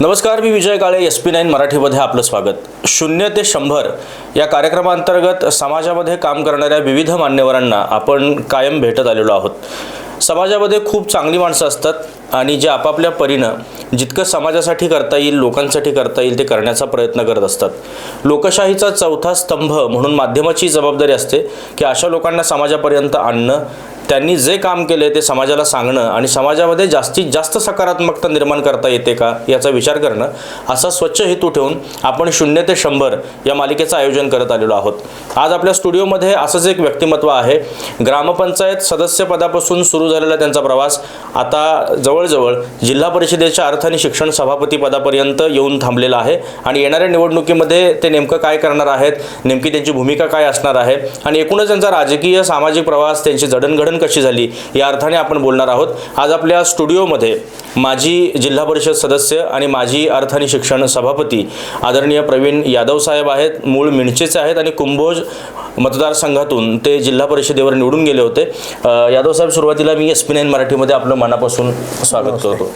नमस्कार मी Vijay Kale S P nine मराठीमध्ये आपलं स्वागत. शून्य ते शंभर या कार्यक्रमांतर्गत समाजामध्ये काम करणाऱ्या विविध मान्यवरांना आपण कायम भेटत आलेलो आहोत. समाजामध्ये खूप चांगली माणसं असतात आणि जे आपापल्या परीनं जितकं समाजासाठी करता येईल लोकांसाठी करता येईल ते करण्याचा प्रयत्न करत असतात. लोकशाहीचा चौथा स्तंभ म्हणून माध्यमाची जबाबदारी असते की अशा लोकांना समाजापर्यंत आणणं त्यांनी जे काम केले ते समाजाला सांगणं आणि समाजामध्ये जास्तीत जास्त सकारात्मकता निर्माण करता येते का याचा विचार करणं असा स्वच्छ हेतू ठेवून आपण शून्य ते शंभर या मालिकेचं आयोजन करत आलेलो आहोत. आज आपल्या स्टुडिओमध्ये असंच एक व्यक्तिमत्व आहे. ग्रामपंचायत सदस्यपदापासून सुरू झालेला त्यांचा प्रवास आता जवळजवळ जिल्हा परिषदेच्या अर्थ आणि शिक्षण सभापती पदापर्यंत येऊन थांबलेला आहे आणि येणाऱ्या निवडणुकीमध्ये ते नेमकं काय करणार आहेत नेमकी त्यांची भूमिका काय असणार आहे आणि एकूणच त्यांचा राजकीय सामाजिक प्रवास त्यांची जडणघडण कशी झाली या अर्थाने आपण बोलणार आहोत. आज आपल्या स्टुडिओमध्ये माजी जिल्हा परिषद सदस्य आणि माजी अर्थ आणि शिक्षण सभापती आदरणीय प्रवीण यादव साहेब आहेत. मूळ मिणचेचे आहेत आणि कुंभोज मतदारसंघातून ते जिल्हा परिषदेवर निवडून गेले होते. यादव साहेब सुरुवातीला मी एस पी नाईन मराठीमध्ये आपलं मनापासून स्वागत करतो.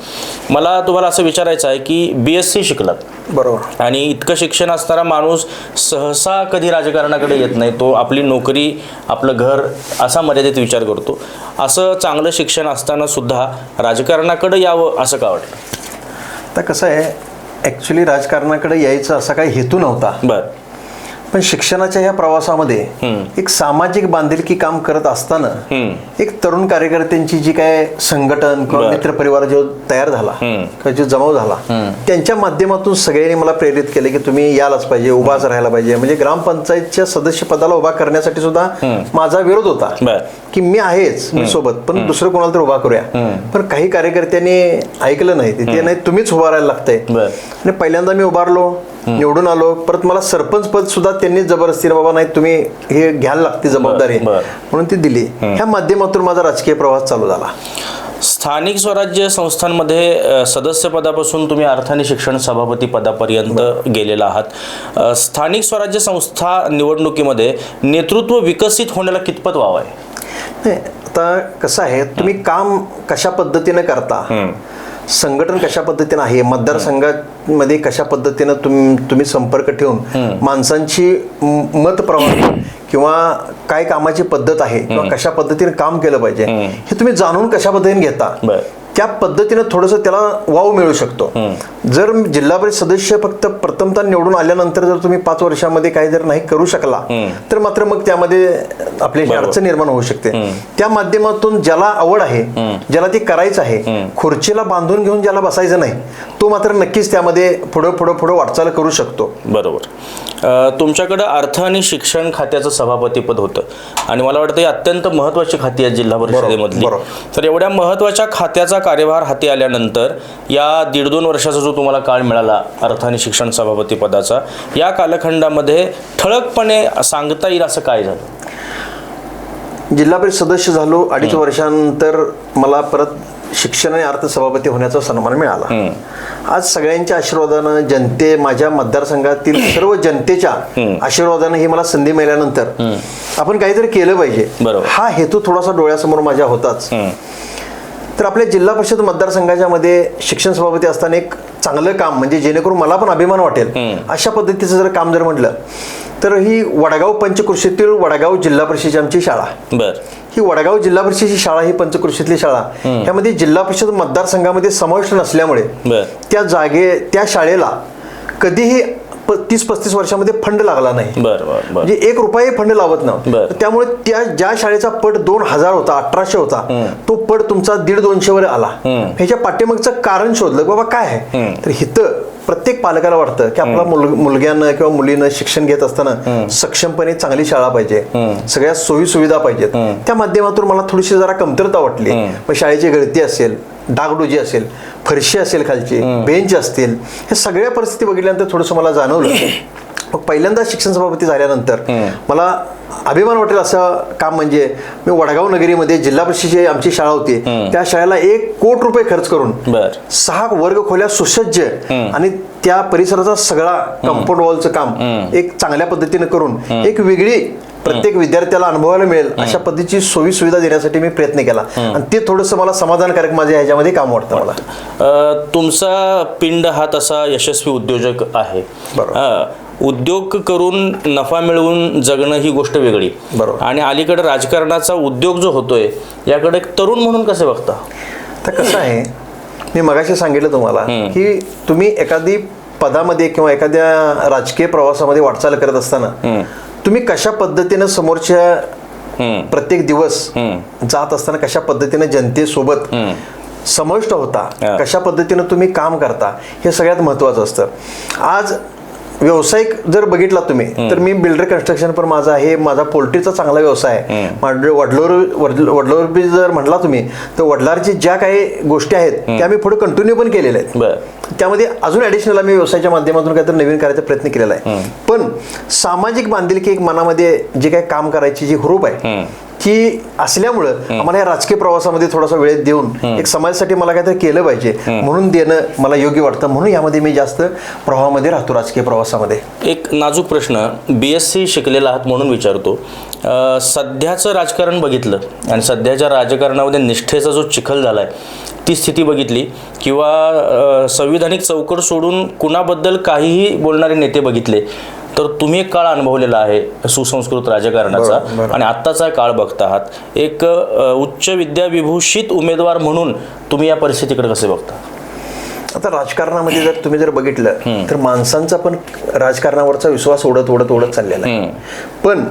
मला तुम्हाला असं विचारायचं आहे की बी एस सी शिकलात. बरोबर. आणि इतकं शिक्षण असणारा माणूस सहसा कधी राजकारणाकडे येत नाही तो आपली नोकरी आपलं घर असा मर्यादित विचार करतो. असं चांगलं शिक्षण असताना सुद्धा राजकारणाकडे यावं असं का वाटलं? आता कसं आहे ॲक्च्युली राजकारणाकडे यायचा असा काही हेतू नव्हता. बरं. पण शिक्षणाच्या ह्या प्रवासामध्ये एक सामाजिक बांधिलकी काम करत असताना. एक तरुण कार्यकर्त्यांची जी काय संघटन किंवा. मित्रपरिवार जो तयार झाला. किंवा जो जमाव झाला त्यांच्या माध्यमातून सगळ्यांनी मला प्रेरित केले की तुम्ही यालाच पाहिजे उभाच राहायला पाहिजे. म्हणजे ग्रामपंचायतच्या सदस्य पदाला उभा करण्यासाठी सुद्धा माझा विरोध होता. की मी आहेच मी सोबत पण दुसरं कोणाला तर उभा करूया. पण काही कार्यकर्त्यांनी ऐकलं नाही. ते नाही तुम्हीच उभा राहायला लागतंय. आणि पहिल्यांदा मी उभारलो. निवडून आलो. परत मला सरपंच पद सुद्धा त्यांनी जबरदस्तीने बाबा नाही तुम्ही हे घ्यायला लागते जबाबदारी. म्हणून ती दिली. ह्या माध्यमातून माझा राजकीय प्रवास चालू झाला. स्थानिक स्वराज्य संस्थांमध्ये अ, सदस्यपदापासून तुम्ही अर्थ आणि शिक्षण सभापती पदापर्यंत गेलेला आहात. स्थानिक स्वराज्य संस्था निवडणुकीमध्ये नेतृत्व विकसित होण्याला कितपत वाव आहे? आता कसं आहे तुम्ही काम कशा पद्धतीने करता? संघटन कशा पद्धतीने आहे? मतदारसंघामध्ये कशा पद्धतीनं तुम तुम्ही संपर्क ठेवून माणसांची मत प्रवाह किंवा काय कामाची पद्धत आहे किंवा कशा पद्धतीने काम केलं पाहिजे हे तुम्ही जाणून कशा पद्धतीने घेता. त्या पद्धतीनं थोडंसं त्याला वाव मिळू शकतो. जर जिल्हा परिषद सदस्य फक्त प्रथमतः निवडून आल्यानंतर जर तुम्ही पाच वर्षामध्ये काही जर नाही करू शकला तर मात्र मग त्यामध्ये आपली. अडचण निर्माण होऊ शकते. त्या माध्यमातून ज्याला आवड आहे ज्याला ती करायचं आहे खुर्चीला बांधून घेऊन ज्याला बसायचं नाही तो मात्र नक्कीच त्यामध्ये पुढं पुढं पुढं वाटचाल करू शकतो. बरोबर. तुमच्याकडं अर्थ आणि शिक्षण खात्याचं सभापतीपद होतं. आणि मला वाटतं ही अत्यंत महत्त्वाची खाती आहेत जिल्हा परिषदेमधली. तर एवढ्या महत्त्वाच्या खात्याचा कार्यभार हाती आल्यानंतर या दीड दोन वर्षाचा जो तुम्हाला काळ मिळाला अर्थ आणि शिक्षण सभापती पदाचा या कालखंडामध्ये ठळकपणे सांगता येईल असं काय झालं? जिल्हा परिषद सदस्य झालो अडीच वर्षानंतर मला परत शिक्षण आणि अर्थ सभापती होण्याचा सन्मान मिळाला. आज सगळ्यांच्या आशीर्वादानं जनते माझ्या मतदारसंघातील सर्व जनतेच्या आशीर्वादानं ही मला संधी मिळाल्यानंतर आपण काहीतरी केलं पाहिजे. हा हेतू थोडासा डोळ्यासमोर माझ्या होताच. तर आपल्या जिल्हा परिषद मतदारसंघाच्या मध्ये शिक्षण सभापती असताना एक चांगलं काम म्हणजे जेणेकरून मला पण अभिमान वाटेल अशा पद्धतीचं जर काम जर म्हटलं तर ही वडगाव पंचकृषीतील वडगाव जिल्हा परिषदेची आमची शाळा. बर. ही वडगाव जिल्हा परिषदेची शाळा ही पंचकृषीतली शाळा. ह्यामध्ये जिल्हा परिषद मतदारसंघामध्ये समाविष्ट नसल्यामुळे त्या जागे त्या शाळेला कधीही तीस पस्तीस वर्षामध्ये फंड लागला नाही. म्हणजे एक रुपये फंड लावत. तर त्यामुळे त्या ज्या शाळेचा पट दोन हजार होता अठराशे होता तो पट तुमचा दीड दोनशे वर आला ह्याच्या पाठीमागचं कारण शोधलं बाबा काय आहे? तर हिथं प्रत्येक पालकाला वाटतं की आपला मुल- मुलग्यानं किंवा मुलीनं शिक्षण घेत असताना सक्षमपणे चांगली शाळा पाहिजे. सगळ्या सोयी सुविधा पाहिजेत त्या माध्यमातून मला थोडीशी जरा कमतरता वाटली. मग शाळेची गळती असेल डागडुजी असेल फरशी असेल खालची बेंच असतील हे सगळ्या परिस्थिती बघितल्यानंतर थोडंसं मला जाणवलं. मग पहिल्यांदा शिक्षण सभापती झाल्यानंतर मला अभिमान वाटेल असं काम म्हणजे मी वडगाव नगरीमध्ये जिल्हा परिषदेची आमची शाळा होती. त्या शाळेला एक कोट रुपये खर्च करून सहा वर्ग खोल्या सुसज्ज आणि त्या परिसराचा सगळा कंपाऊंड वॉलचं काम एक चांगल्या पद्धतीने करून एक वेगळी प्रत्येक विद्यार्थ्याला अनुभवायला मिळेल अशा पद्धतीची सोयी सुविधा देण्यासाठी मी प्रयत्न केला. आणि ते थोडंसं मला समाधानकारक माझ्या ह्याच्यामध्ये काम वाटतं मला. तुमचा पिंड हा तसा यशस्वी उद्योजक आहे. बरोबर. उद्योग करून नफा मिळवून जगणं ही गोष्ट वेगळी. बरोबर. आणि अलीकडे राजकारणाचा उद्योग जो होतोय याकडे एक तरुण म्हणून कसे बघता? तर कसं आहे मी मगाशी सांगितलं तुम्हाला की तुम्ही एखादी पदामध्ये किंवा एखाद्या राजकीय प्रवासामध्ये वाटचाल करत असताना तुम्ही कशा पद्धतीनं समोरच्या. प्रत्येक दिवस जात असताना कशा पद्धतीने जनतेसोबत समाविष्ट होता. कशा पद्धतीनं तुम्ही काम करता हे सगळ्यात महत्वाचं असतं. आज व्यावसायिक जर बघितला तुम्ही तर मी बिल्डर कन्स्ट्रक्शन पण माझा आहे माझा पोल्ट्रीचा चांगला व्यवसाय आहे. वडलोर वडल- वडलोर बी जर म्हटला तुम्ही तर वडलारची ज्या काही गोष्टी आहेत त्या मी पुढे कंटिन्यू पण केलेल्या आहेत. बर. त्यामध्ये अजून ऍडिशनल आम्ही व्यवसायाच्या माध्यमातून काहीतरी नवीन करायचा प्रयत्न केलेला आहे. पण सामाजिक बांधिलकी एक मनामध्ये जे काही काम करायची जी हुरूप आहे ती असल्यामुळं आम्हाला या राजकीय प्रवासामध्ये थोडासा वेळ देऊन एक समाजासाठी मला काहीतरी केलं पाहिजे. म्हणून देणं मला योग्य वाटतं. म्हणून यामध्ये मी जास्त प्रवाहामध्ये राहतो राजकीय प्रवासामध्ये. एक नाजूक प्रश्न. बी एस सी शिकलेला आहात म्हणून विचारतो. सध्याचं राजकारण बघितलं आणि सध्याच्या राजकारणामध्ये निष्ठेचा जो चिखल झाला आहे ती स्थिती बघितली किंवा संविधानिक चौकट सोडून कुणाबद्दल काहीही बोलणारे नेते बघितले तर तुम्ही एक काळ अनुभवलेला आहे सुसंस्कृत राजकारणाचा. आणि आत्ताचा काळ बघता आहात एक उच्च विद्याविभूषित उमेदवार म्हणून तुम्ही या परिस्थितीकडे कसे बघता? आता राजकारणामध्ये जर तुम्ही जर बघितलं तर माणसांचा पण राजकारणावरचा विश्वास ओढत ओढत ओढत चाललेला आहे. पण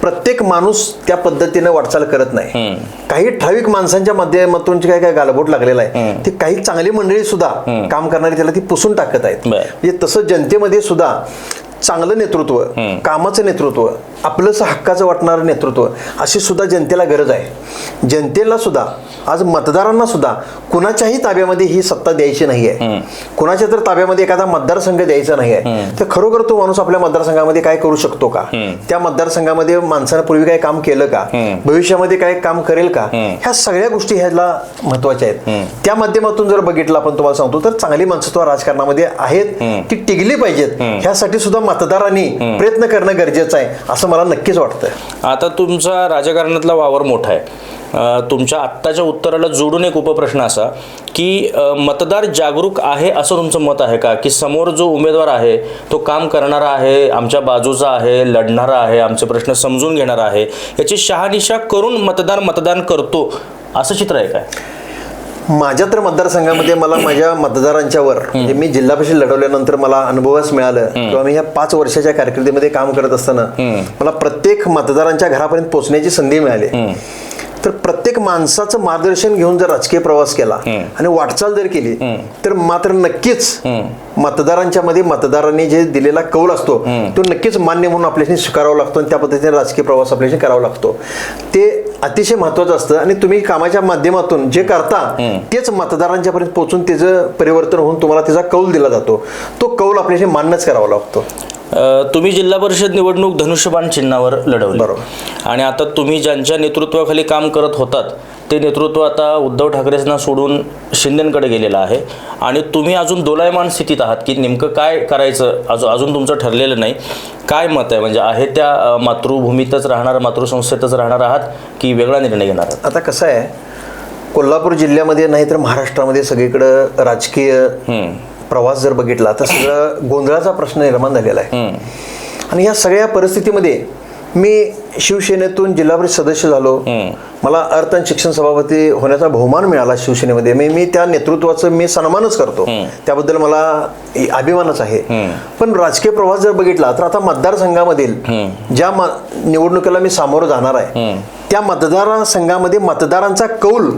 प्रत्येक माणूस त्या पद्धतीने वाटचाल करत नाही. काही ठराविक माणसांच्या माध्यमातून जे काय काय गालबोट लागलेला आहे ते काही चांगली मंडळी सुद्धा काम करणारी त्याला ती पुसून टाकत आहेत. म्हणजे तसं जनतेमध्ये सुद्धा चांगलं नेतृत्व कामाचं नेतृत्व. आपलंसं हक्काचं वाटणारं नेतृत्व अशी सुद्धा जनतेला गरज आहे. जनतेला सुद्धा आज मतदारांना सुद्धा कुणाच्याही ताब्यामध्ये ही सत्ता द्यायची नाही आहे कुणाच्या तर ताब्यामध्ये एखादा मतदारसंघ द्यायचा नाही आहे तर खरोखर तो माणूस आपल्या मतदारसंघामध्ये काय करू शकतो का? त्या मतदारसंघामध्ये माणसानं पूर्वी काय काम केलं का? भविष्यामध्ये काय काम करेल का? ह्या सगळ्या गोष्टी ह्याला महत्त्वाच्या आहेत. त्या माध्यमातून जर बघितलं आपण तुम्हाला सांगतो तर चांगली माणसं राजकारणामध्ये आहेत. ती टिकली पाहिजेत. ह्यासाठी सुद्धा मतदारांनी प्रयत्न करणं गरजेचं आहे असं मला नक्कीच वाटतं आता तुमचा राजकारणातला वावर मोठा आहे. तुमच्या आत्ताच्या उत्तराला जोडून एक उपप्रश्न असा की मतदार जागरूक आहे असं तुमचं मत आहे का? की समोर जो उमेदवार आहे तो काम करणारा आहे आमच्या बाजूचा आहे लढणारा आहे आमचे प्रश्न समजून घेणारा आहे याची शहानिशा करून मतदार मतदान करतो असं चित्र आहे काय? माझ्या तर मतदारसंघामध्ये मला माझ्या मतदारांच्या वर म्हणजे मी जिल्हा परिषद लढवल्यानंतर मला अनुभवच मिळालं किंवा मी ह्या पाच वर्षाच्या कारकिर्दीमध्ये काम करत असताना मला प्रत्येक मतदारांच्या घरापर्यंत पोहोचण्याची संधी मिळाली. तर प्रत्येक माणसाचं मार्गदर्शन घेऊन जर राजकीय प्रवास केला आणि वाटचाल जर केली तर मात्र नक्कीच मतदारांच्या मध्ये मतदारांनी जे दिलेला कौल असतो तो नक्कीच मान्य म्हणून आपल्याशी स्वीकारावा लागतो आणि त्या पद्धतीने राजकीय प्रवास आपल्याशी करावा लागतो. ते अतिशय महत्वाचं असतं आणि तुम्ही कामाच्या माध्यमातून जे करता तेच मतदारांच्या पर्यंत पोहोचून त्याचं परिवर्तन होऊन तुम्हाला त्याचा कौल दिला जातो. तो कौल आपल्याशी मान्यच करावा लागतो. तुम्ही जिल्हा परिषद निवडणूक धनुष्यबाण चिन्हावर लढवली. बरोबर. आणि आता तुम्ही ज्यांच्या नेतृत्वाखाली काम करत होतात ते नेतृत्व आता उद्धव ठाकरेंना सोडून शिंदेकडे गेलेलं आहे. आणि तुम्ही अजून दोलायमान स्थितीत आहात की नेमकं काय करायचं? अजून अजून तुमचं ठरलेलं नाही. काय मत आहे? म्हणजे आहे त्या मातृभूमीतच राहणार मातृसंस्थेतच राहणार आहात की वेगळा निर्णय घेणार आहात? आता कसं आहे कोल्हापूर जिल्ह्यामध्ये नाही तर महाराष्ट्रामध्ये सगळीकडं राजकीय प्रवास जर बघितला तर सगळं गोंधळाचा प्रश्न निर्माण झालेला आहे. आणि या सगळ्या परिस्थितीमध्ये मी शिवसेनेतून जिल्हा परिषद सदस्य झालो. मला अर्थ आणि शिक्षण सभापती होण्याचा बहुमान मिळाला शिवसेनेमध्ये. मी मी त्या नेतृत्वाचं मी सन्मानच करतो. त्याबद्दल मला अभिमानच आहे. पण राजकीय प्रवास जर बघितला तर आता मतदारसंघामधील ज्या निवडणुकीला मी सामोरं जाणार आहे त्या मतदारसंघामध्ये मतदारांचा कौल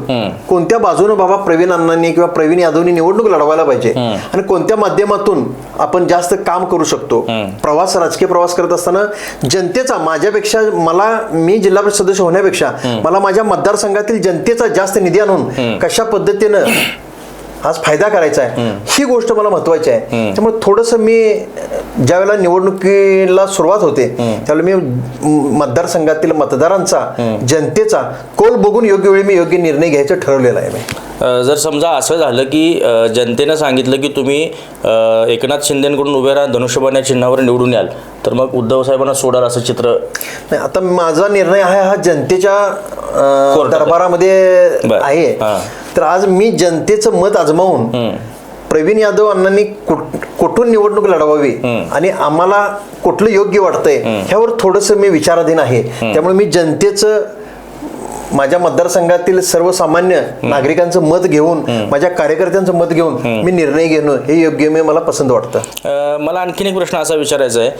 कोणत्या बाजूने बाबा प्रवीण अण्णांनी किंवा प्रवीण यादवनी निवडणूक लढवायला पाहिजे? आणि कोणत्या माध्यमातून आपण जास्त काम करू शकतो? प्रवास राजकीय प्रवास करत असताना जनतेचा माझ्यापेक्षा मला मी जिल्हा परिषद सदस्य होण्यापेक्षा मला माझ्या मतदारसंघातील जनतेचा जास्त निधी आणून कशा पद्धतीनं आज फायदा करायचा आहे ही गोष्ट मला महत्वाची आहे. त्यामुळे थोडंसं मी ज्यावेळेला निवडणुकीला सुरुवात होते त्यावेळेला मी मतदारसंघातील मतदारांचा जनतेचा कोल बघून योग्य वेळी मी योग्य निर्णय घ्यायचं ठरवलेलं आहे मी. जर समजा असं झालं की जनतेनं सांगितलं की तुम्ही एकनाथ शिंदेकडून उभे राहा धनुष्यबाण या चिन्हावर निवडून याल तर मग उद्धव साहेबांना सोडाल असं चित्र. नाही आता माझा निर्णय आहे हा जनतेच्या. दरबारामध्ये बरं. आहे. तर आज मी जनतेचं मत आजमावून प्रवीण यादव अण्णांनी कुठ- कुठून निवडणूक लढवावी आणि आम्हाला कुठलं योग्य वाटतंय ह्यावर थोडंसं मी विचाराधीन आहे. त्यामुळे मी जनतेचं माझ्या मतदारसंघातील सर्वसामान्य नागरिकांचं मत घेऊन माझ्या कार्यकर्त्यांचं मत घेऊन मी निर्णय घेणं हे योग्य मी मला पसंत वाटतं. मला आणखीन एक प्रश्न असा विचारायचा आहे.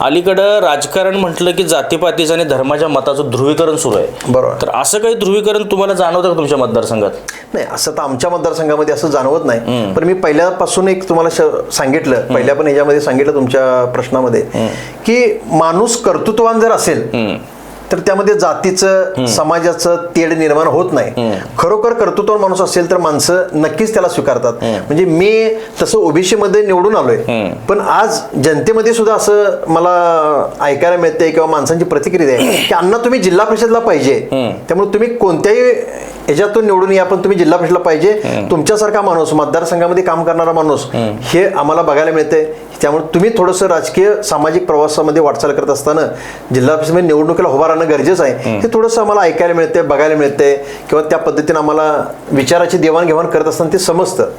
अलीकडं राजकारण म्हटलं की जातीपातीचं आणि धर्माच्या मताचं ध्रुवीकरण सुरू आहे. बरोबर. तर असं काही ध्रुवीकरण तुम्हाला जाणवतं का तुमच्या मतदारसंघात? नाही असं तर आमच्या मतदारसंघामध्ये असं जाणवत नाही. पण मी पहिल्यापासून एक तुम्हाला सांगितलं पहिल्या पण ह्याच्यामध्ये सांगितलं तुमच्या प्रश्नामध्ये की माणूस कर्तृत्वान जर असेल तर त्यामध्ये जातीचं समाजाचं तेढ निर्माण होत नाही. खरोखर कर्तृत्वान माणूस असेल तर माणसं नक्कीच त्याला स्वीकारतात. म्हणजे मी तसं ओबीसी मध्ये निवडून आलोय. पण आज जनतेमध्ये सुद्धा असं मला ऐकायला मिळतंय किंवा माणसांची प्रतिक्रिया आहे की अण्णा तुम्ही जिल्हा परिषदला पाहिजे. त्यामुळे तुम्ही कोणत्याही ह्याच्यातून निवडून या पण तुम्ही जिल्हा परिषदला पाहिजे. तुमच्यासारखा माणूस मतदारसंघामध्ये काम करणारा माणूस हे आम्हाला बघायला मिळतंय. त्यामुळे तुम्ही थोडंसं राजकीय सामाजिक प्रवासामध्ये वाटचाल करत असताना जिल्हा परिषदेमध्ये निवडणुकीला उभा राहणं गरजेचं आहे. हे थोडंसं आम्हाला ऐकायला मिळतंय बघायला मिळतंय किंवा त्या पद्धतीने आम्हाला विचाराची देवाणघेवाण करत असताना ते समजतं.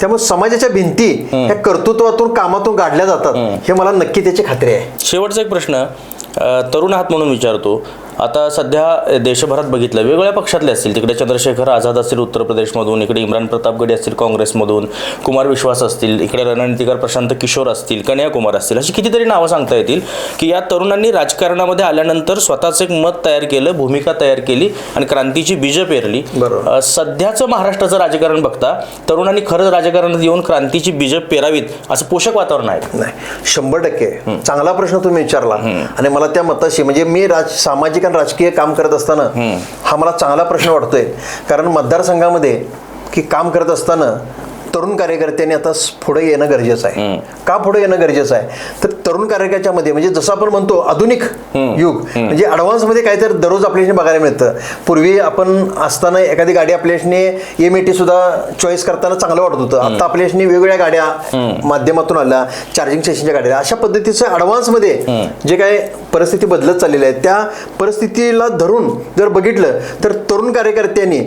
त्यामुळे समाजाच्या भिंती ह्या कर्तृत्वातून कामातून गाडल्या जातात हे मला नक्की त्याची खात्री आहे. शेवटचा एक प्रश्न तरुण आहात म्हणून विचारतो. आता सध्या देशभरात बघितलं वेगवेगळ्या पक्षातले असतील तिकडे चंद्रशेखर आझाद असतील उत्तर प्रदेशमधून इकडे इम्रान प्रतापगडे असतील काँग्रेसमधून कुमार विश्वास असतील इकडे रणनीतिकार प्रशांत किशोर असतील कन्याकुमार असतील अशी कितीतरी नावं सांगता येतील की या तरुणांनी राजकारणामध्ये आल्यानंतर स्वतःच एक मत तयार केलं भूमिका तयार केली आणि क्रांतीची बीजं पेरली. सध्याचं महाराष्ट्राचं राजकारण बघता तरुणांनी खरंच राजकारणात येऊन क्रांतीची बीजं पेरावीत असं पोषक वातावरण आहे? नाही शंभर टक्के. चांगला प्रश्न तुम्ही विचारला. आणि मला त्या मताशी म्हणजे मी राज सामाजिक आणि राजकीय काम करत असताना हा मला चांगला प्रश्न वाटतोय. कारण मतदारसंघामध्ये की काम करत असताना तरुण कार्यकर्त्यांनी आता पुढे येणं गरजेचं आहे. का पुढे येणं गरजेचं आहे? तर तरुण कार्यकर्त्याच्या मध्ये म्हणजे जसं आपण म्हणतो आधुनिक युग म्हणजे ऍडव्हान्समध्ये काहीतरी दररोज आपल्याशी बघायला मिळतं. पूर्वी आपण असताना एखादी गाडी आपल्याशी एम टी सुद्धा चॉईस करताना चांगलं वाटत होतं. आता आपल्याशी वेगवेगळ्या गाड्या माध्यमातून आल्या चार्जिंग स्टेशनच्या गाड्या अशा पद्धतीचं ऍडव्हान्समध्ये जे काय परिस्थिती बदलत चाललेली आहे त्या परिस्थितीला धरून जर बघितलं तर तरुण कार्यकर्त्यांनी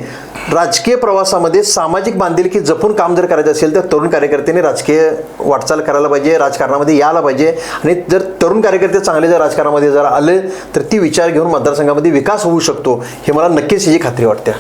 राजकीय प्रवासामध्ये सामाजिक बांधिलकी जपून काम जर करायचं असेल तर तरुण कार्यकर्त्यांनी राजकीय वाटचाल करायला पाहिजे राजकारणामध्ये यायला पाहिजे. आणि जर तरुण कार्यकर्ते चांगले जर राजकारणामध्ये जर आले तर ती विचार घेऊन मतदारसंघामध्ये विकास होऊ शकतो हे मला नक्कीच ही खात्री वाटते.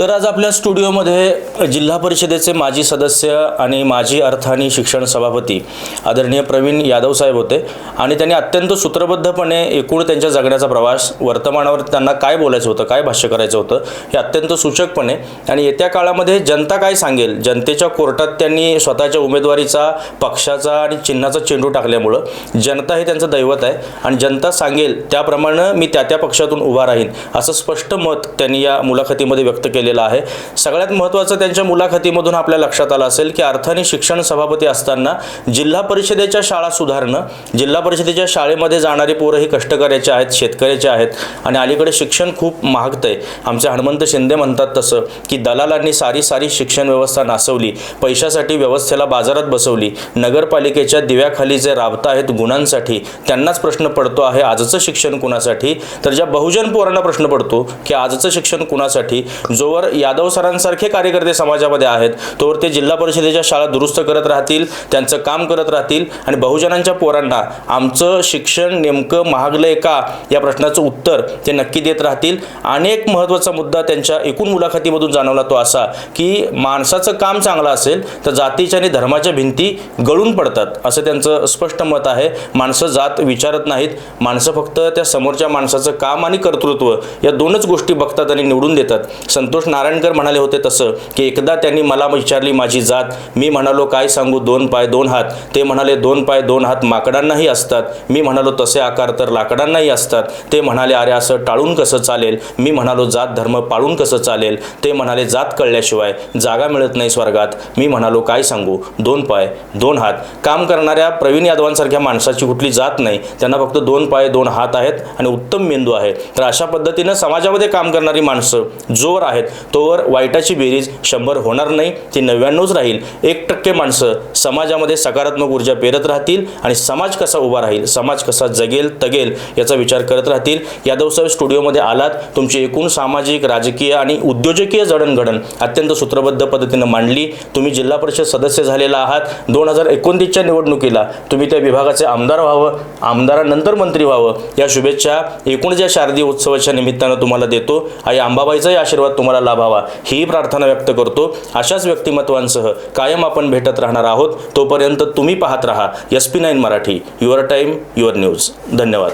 तर आज आपल्या स्टुडिओमध्ये जिल्हा परिषदेचे माजी सदस्य आणि माजी अर्थ आणि शिक्षण सभापती आदरणीय प्रवीण यादव साहेब होते आणि त्यांनी अत्यंत सूत्रबद्धपणे एकूण त्यांच्या जगण्याचा प्रवास वर्तमानावर त्यांना काय बोलायचं होतं काय भाष्य करायचं होतं हे अत्यंत सूचकपणे आणि येत्या काळामध्ये जनता काय सांगेल? जनतेच्या कोर्टात त्यांनी स्वतःच्या उमेदवारीचा पक्षाचा आणि चिन्हाचा चेंडू टाकल्यामुळं जनता हे त्यांचं दैवत आहे आणि जनता सांगेल त्याप्रमाणे मी त्या त्या पक्षातून उभा राहीन असं स्पष्ट मत त्यांनी या मुलाखतीमध्ये व्यक्त केलेलं आहे. सगळ्यात महत्त्वाचं त्यांच्या मुलाखतीमधून आपल्या लक्षात आलं असेल की अर्थाने शिक्षण सभापती असताना जिल्हा परिषदेच्या शाळा सुधारणं जिल्हा परिषदेच्या शाळेमध्ये जाणारी पोरं ही कष्टकऱ्याचे आहेत शेतकऱ्याचे आहेत आणि अलीकडे शिक्षण खूप महागतंय. आमचे हनुमंत शिंदे म्हणतात तसं की दलालांनी सारी सारी शिक्षण व्यवस्था नासवली पैशासाठी व्यवस्थेला बाजारात बसवली नगरपालिकेच्या दिव्याखाली जे राबता आहेत गुणांसाठी त्यांनाच प्रश्न पडतो आहे आजचं शिक्षण कुणासाठी? तर ज्या बहुजन पोरांना प्रश्न पडतो की आजचं शिक्षण कुणासाठी? जोवर यादव सरांसारखे कार्यकर्ते समाजामध्ये आहेत. तोवर ते जिल्हा परिषदेच्या शाळा दुरुस्त करत राहतील त्यांचं काम करत राहतील आणि बहुजनांच्या पोरांना आमचं शिक्षण नेमकं महागलंय का या प्रश्नाचं उत्तर ते नक्की देत राहतील. अनेक महत्त्वाचा मुद्दा त्यांच्या एकूण मुलाखतीमधून जाणवला तो असा की माणसाचं काम चांगलं असेल तर जातीच्या आणि धर्माच्या भिंती गळून पडतात असं त्यांचं स्पष्ट मत आहे. माणसं जात विचारत नाहीत. माणसं फक्त त्या समोरच्या माणसाचं काम आणि कर्तृत्व या दोनच गोष्टी बघतात आणि निवडून देतात. संतोष संतोष नारायणकर म्हणाले होते तसं की एकदा त्यांनी मला विचारली माझी जात मी म्हणालो काय सांगू दोन पाय दोन हात? ते म्हणाले दोन पाय दोन हात माकडांनाही असतात. मी म्हणालो तसे आकार तर लाकडांनाही असतात. ते म्हणाले अरे असं टाळून कसं चालेल? मी म्हणालो जात धर्म पाळून कसं चालेल? ते म्हणाले जात कळल्याशिवाय जागा मिळत नाही स्वर्गात. मी म्हणालो काय सांगू दोन पाय दोन हात? काम करणाऱ्या प्रवीण यादवांसारख्या माणसाची कुठली जात नाही त्यांना फक्त दोन पाय दोन हात आहेत आणि उत्तम मेंदू आहे. तर अशा पद्धतीनं समाजामध्ये काम करणारी माणसं जोर आहेत. तोवर वाईटाची बेरीज शंभर होणार नाही ती नव्याण्णवच राहील. एक टक्के माणसं समाजामध्ये सकारात्मक ऊर्जा पेरत राहतील आणि समाज कसा उभा राहील समाज कसा जगेल तगेल याचा विचार करत राहतील. यादव साहेब स्टुडिओमध्ये आलात. तुमची एकूण सामाजिक राजकीय आणि उद्योजकीय जडणघडण अत्यंत सूत्रबद्ध पद्धतीनं मांडली. तुम्ही जिल्हा परिषद सदस्य झालेला आहात. दोन हजार एकोणतीसच्या निवडणुकीला तुम्ही त्या विभागाचे आमदार व्हावं आमदारानंतर मंत्री व्हावं. या शुभेच्छा एकूण ज्या शारदीय उत्सवाच्या निमित्तानं तुम्हाला देतो. आई अंबाबाईचाही आशीर्वाद तुम्हाला लाभावा. ही प्रार्थना व्यक्त करतो. अशाच व्यक्तिमत्वांसह कायम आपण भेटत राहणार आहोत. तोपर्यंत तुम्ही पाहत राहा. S P nine Marathi. Your time your news. धन्यवाद.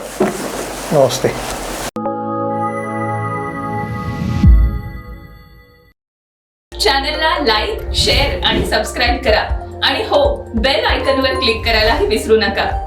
नमस्ते. चॅनलला लाईक शेअर आणि सबस्क्राईब करा. आणि हो बेल आयकॉनवर क्लिक करायलाही विसरू नका.